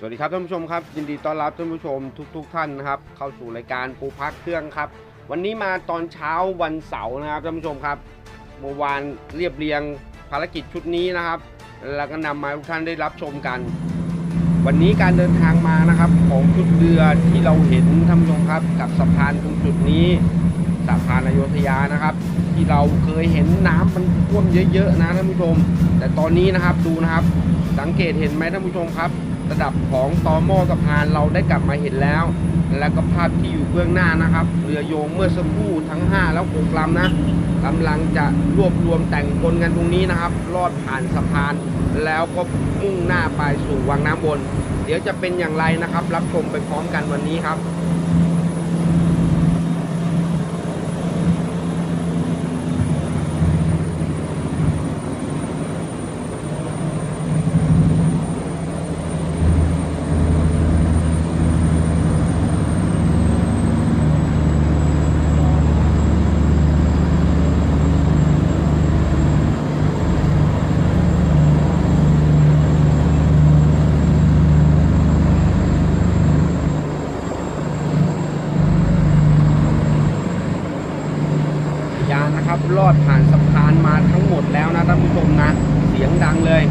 สวัสดีครับท่านผู้ชมครับยินดีต้อนรับท่านผู้ชมทุกๆท่านนะครับ เข้าสู่รายการปูพักเครื่องครับ วันนี้มาตอนเช้าวันเสาร์นะครับท่านผู้ชมครับเมื่อวานเรียบเรียงภารกิจชุดนี้นะครับ แล้วก็นำมาทุกท่านได้รับชมกัน วันนี้การเดินทางมานะครับ ของชุดเรือที่เราเห็นท่านผู้ชมครับ กับสะพานตรงจุดนี้สะพานอโยธยานะครับ ที่เราเคยเห็นน้ำมันท่วมเยอะๆนะท่านผู้ชม แต่ตอนนี้นะครับดูนะครับ สังเกตเห็นไหมท่านผู้ชมครับ ระดับของตอมอสะพานเราได้กลับมาเห็นแล้ว และก็ภาพที่อยู่เบื้องหน้านะครับ เรือโยงเมื่อสักครู่ทั้ง 5 แล้ว6ลำนะกำลังจะรวบรวมแต่งคนกันตรงนี้นะครับ ลอดผ่านสะพาน แล้วก็มุ่งหน้าไปสู่วังน้ำบน เดี๋ยวจะเป็นอย่างไรนะครับ รับชมไปพร้อมกันวันนี้ครับ ยานนะครับลอดผ่านสะพานมาทั้งหมดแล้วนะท่านผู้ชมนะ เสียง ดังเลย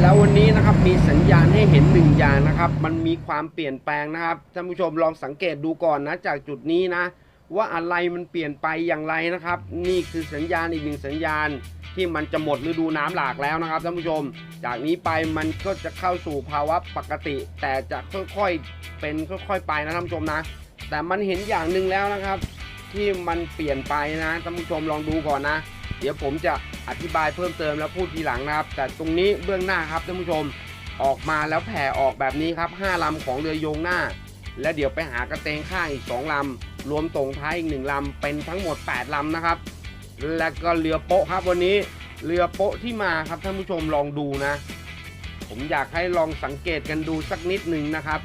แล้ววันนี้นะครับมีสัญญาณให้เห็นหนึ่งอย่างนะครับ มันมีความเปลี่ยนแปลงนะครับท่านผู้ชมลองสังเกตดูก่อนนะจากจุดนี้นะ ว่าอะไรมันเปลี่ยนไปอย่างไรนะครับ นี่คือสัญญาณอีกหนึ่งสัญญาณที่มันจะหมดฤดูน้ำหลากแล้วนะครับท่านผู้ชม จากนี้ไปมันก็จะเข้าสู่ภาวะปกติ แต่จะค่อยๆเป็นค่อยๆไปนะท่านผู้ชมนะ แต่มันเห็นอย่างหนึ่งแล้วนะครับ ที่มันเปลี่ยนไปนะท่านผู้ชมลองดูก่อนนะ เดี๋ยวผมจะอธิบายเพิ่มเติมแล้วพูดทีหลังนะครับ แต่ตรงนี้เบื้องหน้าครับท่านผู้ชมออกมาแล้วแผ่ออกแบบนี้ครับ5ลำของเรือโยงหน้า และเดี๋ยวไปหากระเตงข้างอีก 2ลำรวมตรงท้ายอีก1ลำเป็นทั้งหมด 8ลำนะครับ และก็เรือโป๊ะครับวันนี้เรือโป๊ะที่มาครับท่านผู้ชมลองดูนะ ผมอยากให้ลองสังเกตกันดูสักนิดหนึ่งนะครับ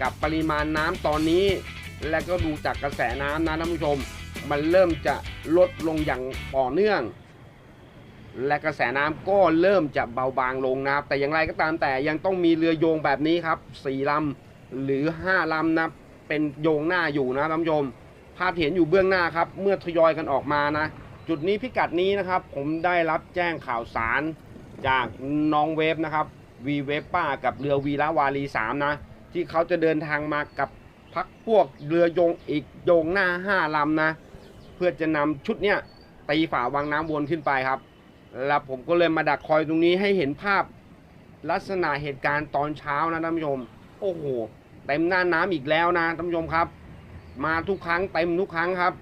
กับปริมาณน้ำตอนนี้ และก็ดูจากกระแสน้ำนะท่านผู้ชม มันเริ่มจะลดลงอย่างต่อเนื่อง และกระแสน้ำก็เริ่มจะเบาบางลงนะครับ แต่อย่างไรก็ตามแต่ยังต้องมีเรือโยงแบบนี้ครับสี่ลำหรือ5ลำนะเป็นโยงหน้าอยู่นะท่านผู้ชมภาพเห็นอยู่เบื้องหน้าครับ เมื่อทยอยกันออกมานะ จุดนี้พิกัดนี้นะครับ ผมได้รับแจ้งข่าวสารจากน้องเวฟนะครับวีเวฟป้ากับเรือวีละวารี3นะ ที่เขาจะเดินทางมากับพักพวกเรือโยงอีกโยงหน้าห้าลำนะ เพื่อจะนำชุดเนี้ยตีฝาวังน้ำวนขึ้นไปครับ แล้วผมก็เลยมาดักคอยตรงนี้ให้เห็นภาพลักษณะเหตุการณ์ตอนเช้านะท่านผู้ชม โอ้โหเต็มหน้าน้ำอีกแล้วนะท่านผู้ชมครับ มาทุกครั้งเต็มทุกครั้งครับ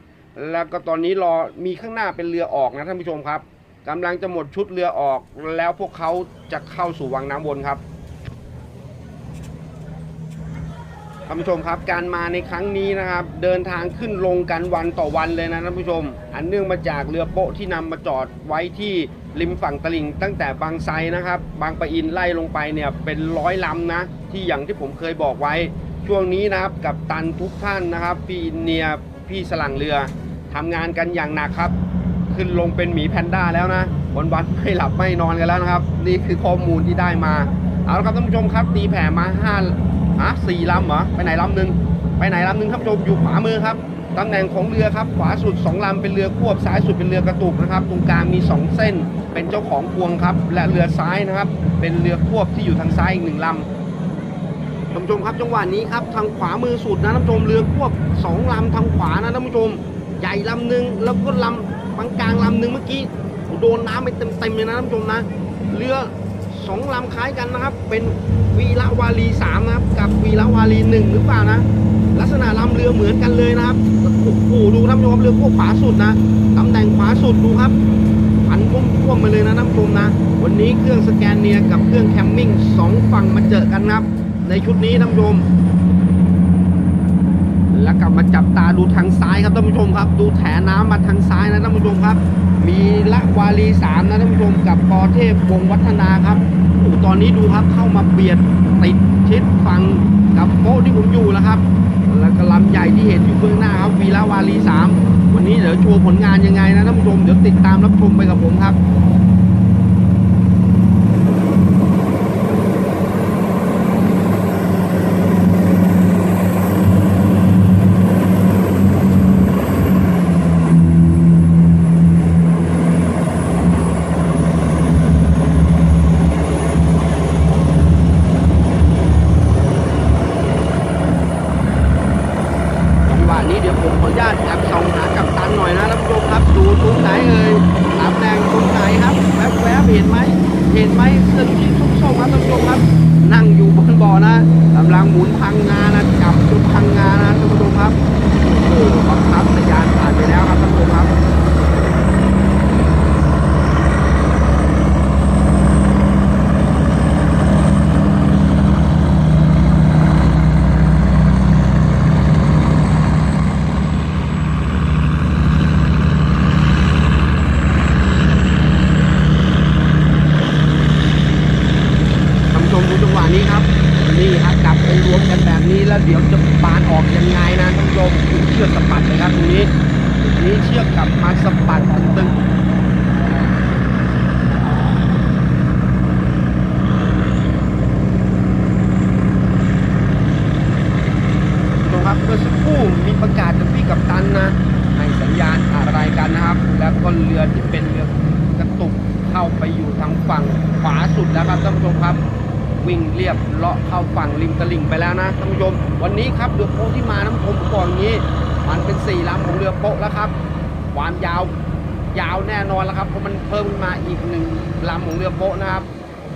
แล้วก็ตอนนี้รอมีข้างหน้าเป็นเรือออกนะท่านผู้ชมครับกำลังจะหมดชุดเรือออก แล้วพวกเขาจะเข้าสู่วังน้ำวนครับ ท่านผู้ชมครับการมาในครั้งนี้นะครับ เดินทางขึ้นลงกันวันต่อวันเลยนะท่านผู้ชม อันเนื่องมาจากเรือโป๊ะที่นำมาจอดไว้ที่ริมฝั่งตลิ่งตั้งแต่บางไทรนะครับ บางปะอินไล่ลงไปเนี่ยเป็นร้อยลำนะ ที่อย่างที่ผมเคยบอกไว้ ช่วงนี้นะครับกับตันทุกท่านนะครับ พี่อินเนียพี่สลังเรือทำงานกันอย่างหนักครับ ขึ้นลงเป็นหมีแพนด้าแล้วนะวันวันไม่หลับไม่นอนกันแล้วนะครับ นี่คือข้อมูลที่ได้มาเอาละครับท่านผู้ชมครับตีแผ่มาห้า ฮะสี่ลำเหรอไปไหนลำหนึ่งไปไหนลำหนึ่งครับผู้ชมอยู่ขวามือครับตำแหน่งของเรือครับขวาสุดสองลำเป็นเรือควบซ้ายสุดเป็นเรือกระตุกนะครับ ตรงกลางมีสองเส้น เป็นเจ้าของพวงครับ และเรือซ้ายนะครับ เป็นเรือควบที่อยู่ทางซ้ายอีกหนึ่งลำท่านผู้ชมครับจังหวะนี้ครับทางขวามือสุดนะท่านผู้ชมเรือควบสองลำทางขวานะท่านผู้ชมใหญ่ลำหนึ่งแล้วก็ลำกลางกลางลำหนึ่งเมื่อกี้โดนน้ำไปเต็มๆเลยนะท่านผู้ชมนะเรือ สองลำคล้ายกันนะครับ เป็นวีระวารีสามนะครับ กับวีระวารีหนึ่งหรือเปล่านะ ลักษณะลำเรือเหมือนกันเลยนะครับโอ้โหดูท่านผู้ชมเรือพวกขวาสุดนะตำแหน่งขวาสุดดูครับพันพุ่มพ่วงมาเลยนะท่านผู้ชมนะ วันนี้เครื่องสแกนเนียกับเครื่องแคมมิ่งสองฝั่งมาเจอกันนะครับ ในชุดนี้ท่านผู้ชม กลับมาจับตาดูทางซ้ายครับท่านผู้ชมครับ ดูแถน้ำมาทางซ้ายนะท่านผู้ชมครับ มีละวารีสามนะท่านผู้ชมกับปอเทพวงวัฒนาครับโอ้ตอนนี้ดูครับเข้ามาเบียดติดชิดฝั่งกับโป๊ะที่ผมอยู่แล้วครับ แล้วก็ลำใหญ่ที่เห็นอยู่เบื้องหน้าครับวีละวารีสามวันนี้เดี๋ยวโชว์ผลงานยังไงนะท่านผู้ชมเดี๋ยวติดตามรับชมไปกับผมครับ ผู้ชมดูจังหวะนี้ครับ นี่ฮะจับไปรวมกันแบบนี้แล้วเดี๋ยวจะบานออกยังไงนะท่านผู้ชมเชือกสะบัดเลยครับตรงนี้ตรงนี้เชือกกลับมาสะบัดตึงครับเมื่อสักครู่มีประกาศจากพี่กัปตันนะให้สัญญาณอะไรกันนะครับ แล้วก็เรือที่เป็นเรือกระตุกเข้าไปอยู่ทางฝั่งขวาสุดแล้วครับท่านผู้ชมครับ วิ่งเรียบเลาะเข้าฝั่งริมตลิ่งไปแล้วนะท่านผู้ชม วันนี้ครับเรือโป๊ที่มาน้ำชมก่อนอย่างนี้ มันเป็นสี่ลำของเรือโป๊ะแล้วครับ ความยาวยาวแน่นอนแล้วครับเพราะมันเพิ่มมาอีกหนึ่งลำของเรือโป๊ะนะครับ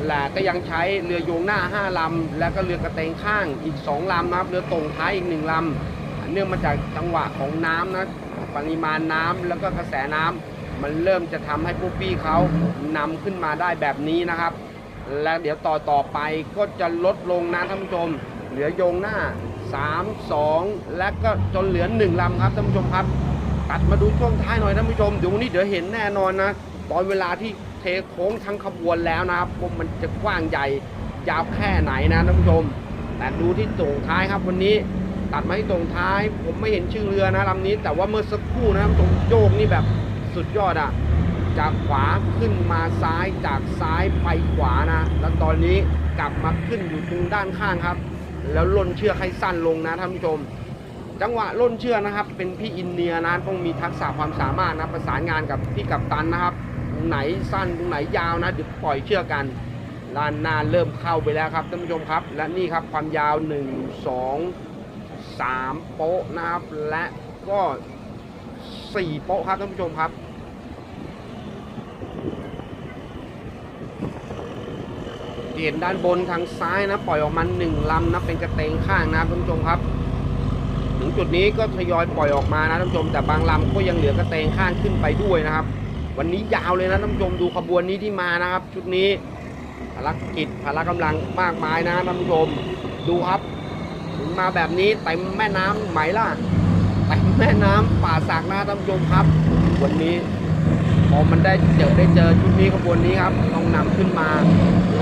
และก็ยังใช้เรือโยงหน้า 5 ลำ แล้วก็เรือกระเตงข้างอีก 2 ลำนะครับ เรือตรงท้ายอีก 1 ลำ เนื่องมาจากจังหวะของน้ำนะ ปริมาณน้ำแล้วก็กระแสน้ำมันเริ่มจะทำให้พวกพี่เขานำขึ้นมาได้แบบนี้นะครับ แล้วเดี๋ยวต่อต่อไปก็จะลดลงนะท่านผู้ชม เหลือโยงหน้า 3 2 และก็จนเหลือ 1ลำครับท่านผู้ชมครับ ตัดมาดูช่วงท้ายหน่อยท่านผู้ชมเดี๋ยววันนี้เดี๋ยวเห็นแน่นอนนะตอนเวลาที่เทโค้งทั้งขบวนแล้วนะครับว่ามันจะกว้างใหญ่ยาวแค่ไหนนะท่านผู้ชม แต่ดูที่ตรงท้ายครับวันนี้ตัดมาที่ตรงท้าย ผมไม่เห็นชื่อเรือนะลำนี้ แต่ว่าเมื่อสักครู่นะท่านผู้ชมโยกนี่แบบสุดยอดอะ จากขวาขึ้นมาซ้ายจากซ้ายไปขวานะ แล้วตอนนี้กลับมาขึ้นอยู่ตรงด้านข้างครับ แล้วล่นเชือกให้สั้นลงนะท่านผู้ชม จังหวะล่นเชือกนะครับ เป็นพี่อินเนียนะต้องมีทักษะความสามารถนะประสานงานกับพี่กัปตันนะครับตรงไหนสั้นตรงไหนยาวนะเดี๋ยวปล่อยเชือกกันลานหน้าเริ่มเข้าไปแล้วครับท่านผู้ชมครับ และนี่ครับความยาว 1 2 3 โป๊ะนะครับและก็ 4 โป๊ะครับท่านผู้ชมครับ เห็นด้านบนทางซ้ายนะปล่อยออกมาหนึ่งลำนะเป็นกระเตงข้างนะท่านผู้ชมครับ ถึงจุดนี้ก็ทยอยปล่อยออกมานะท่านผู้ชมแต่บางลำก็ยังเหลือกระเตงข้างขึ้นไปด้วยนะครับ วันนี้ยาวเลยนะท่านผู้ชมดูขบวนนี้ที่มานะครับ ชุดนี้พลักกิจพละกำลังมากมายนะท่านผู้ชมดูครับถึงมาแบบนี้เต็มแม่น้ำไหมล่ะเต็มแม่น้ำป่าสักนะท่านผู้ชมครับ วันนี้ มันได้เจอได้เจอชุดนี้ขบวนนี้ครับต้องนำขึ้นมา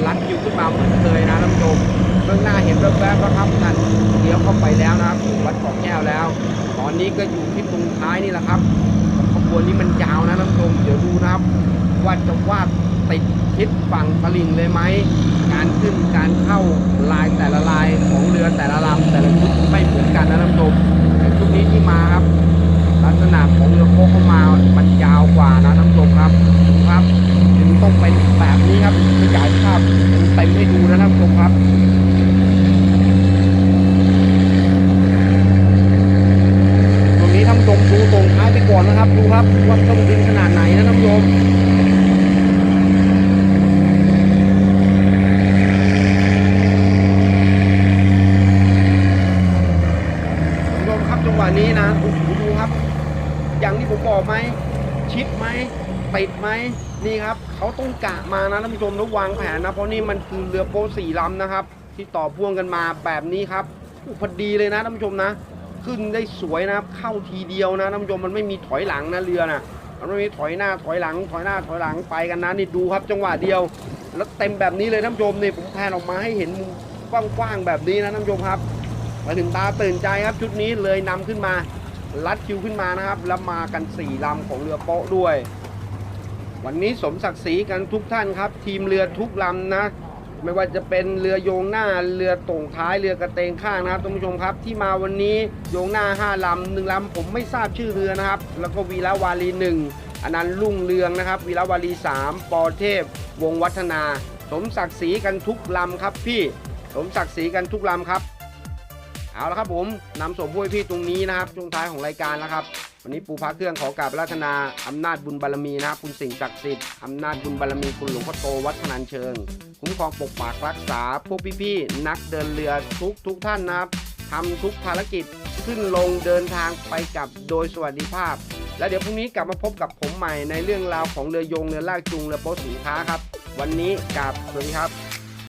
ลัดคิวขึ้นมาเหมือนเคยนะท่านผู้ชมเบื้องหน้าเห็นแวบๆแล้วครับนั่นเลี้ยวเข้าไปแล้วนะครับวัดเกาะแก้วแล้ว ตอนนี้ก็อยู่ที่ตรงท้ายนี่แหละครับขบวนนี้มันยาวนะท่านผู้ชมเดี๋ยวดูนะครับ ว่าจะวาดติดทิศฝั่งตลิ่งเลยไหมการขึ้นการเข้าลายแต่ละลายของเรือแต่ละลำแต่ละชุดไม่เหมือนกันนะท่านผู้ชมแต่ชุดนี้ที่มาครับ ลักษณะของเรือโค้งเข้ามามันยาวกว่านะท่านผู้ชมครับครับจึงต้องเป็นแบบนี้ครับขยายภาพเต็มให้ดูนะท่านผู้ชมครับ ตรงนี้ท่านผู้ชมดูตรงท้ายไปก่อนนะครับ ดูครับว่าต้องดึงขนาดไหนนะท่านผู้ชมท่านผู้ชมครับจังหวะนี้นะโอ้โหดูครับ อย่างที่ผมบอกไหมชิดไหมติดไหมนี่ครับเขาต้องกะมานะท่านผู้ชมแล้ววางแผนนะเพราะนี่มันคือเรือโป๊สี่ลำนะครับ ที่ต่อพ่วงกันมาแบบนี้ครับพอดีเลยนะท่านผู้ชมนะ ขึ้นได้สวยนะครับเข้าทีเดียวนะท่านผู้ชมมันไม่มีถอยหลังนะเรือนะมันไม่มีถอยหน้าถอยหลัง ถอยหน้าถอยหลังไปกันนะนี่ดูครับจังหวะเดียว แล้วเต็มแบบนี้เลยท่านผู้ชมนี่ผมแพนออกมาให้เห็นกว้างๆแบบนี้นะท่านผู้ชมครับมาถึงตาตื่นใจครับชุดนี้เลยนำขึ้นมา ลัดคิวขึ้นมานะครับ แล้วมากัน 4 ลำของเรือโป๊ะด้วย วันนี้สมศักดิ์ศรีกันทุกท่านครับ ทีมเรือทุกลำนะ ไม่ว่าจะเป็นเรือโยงหน้าเรือตรงท้ายเรือกระเตงข้างนะครับท่านผู้ชมครับ ที่มาวันนี้โยงหน้า 5ลำหนึ่งลำผมไม่ทราบชื่อเรือนะครับ แล้วก็วีระวารีหนึ่งอนันต์รุ่งเรืองนะครับ วีระวารี3ปอเทพ วงวัฒนา สมศักดิ์ศรีกันทุกลำครับพี่ สมศักดิ์ศรีกันทุกลำครับ เอาละครับผมนำส่งผู้ให้พี่ตรงนี้นะครับช่วงท้ายของรายการแล้วครับ วันนี้ปูพระเครื่องขอกราบราธนาอำนาจบุญบารมีนะครับ คุณสิ่งศักดิ์สิทธิ์อำนาจบุญบารมีคุณหลวงพ่อโตวัดพนัญเชิง คุ้มครองปกปักรักษา พวกพี่ๆนักเดินเรือทุกทุกท่านนะครับทำทุกภารกิจขึ้นลงเดินทางไปกับโดยสวัสดิภาพ แล้วเดี๋ยวพรุ่งนี้กลับมาพบกับผมใหม่ในเรื่องราวของเรือยงเรือลากจูงเรือโป๊สินค้าครับ วันนี้กราบสวัสดีครับ